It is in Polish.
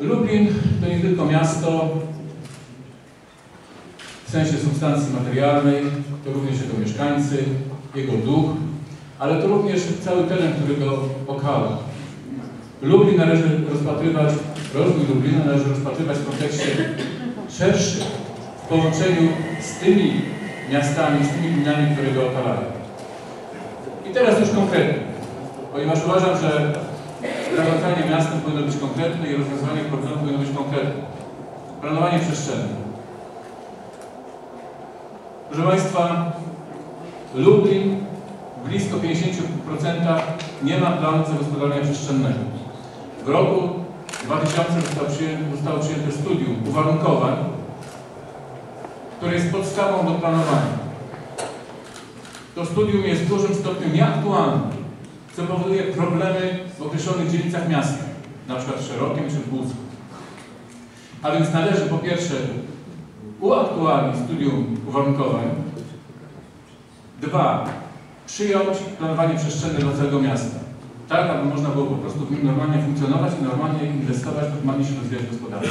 Lublin to nie tylko miasto w sensie substancji materialnej, to również jego mieszkańcy, jego duch, ale to również cały teren, który go okala. Lublin należy rozpatrywać, rozwój Lublina należy rozpatrywać w kontekście szerszym, w połączeniu z tymi miastami, z tymi gminami, które go okalają. I teraz już konkretnie, ponieważ uważam, że zarządzanie miastem powinno być konkretne i rozwiązywanie problemu powinno być konkretne. Planowanie przestrzenne. Proszę Państwa, Lublin w blisko 50% nie ma planu zagospodarowania przestrzennego. W roku 2000 zostało przyjęte, zostało przyjęte studium uwarunkowań, które jest podstawą do planowania. To studium jest w dużym stopniu nieaktualne, co powoduje problemy w określonych dzielnicach miasta, na przykład w Szerokim czy w. A więc należy po pierwsze uaktualnić studium uwarunkowań, dwa, przyjąć planowanie przestrzenne dla całego miasta, tak aby można było po prostu w nim normalnie funkcjonować i normalnie inwestować, normalnie się rozwijać gospodarczo.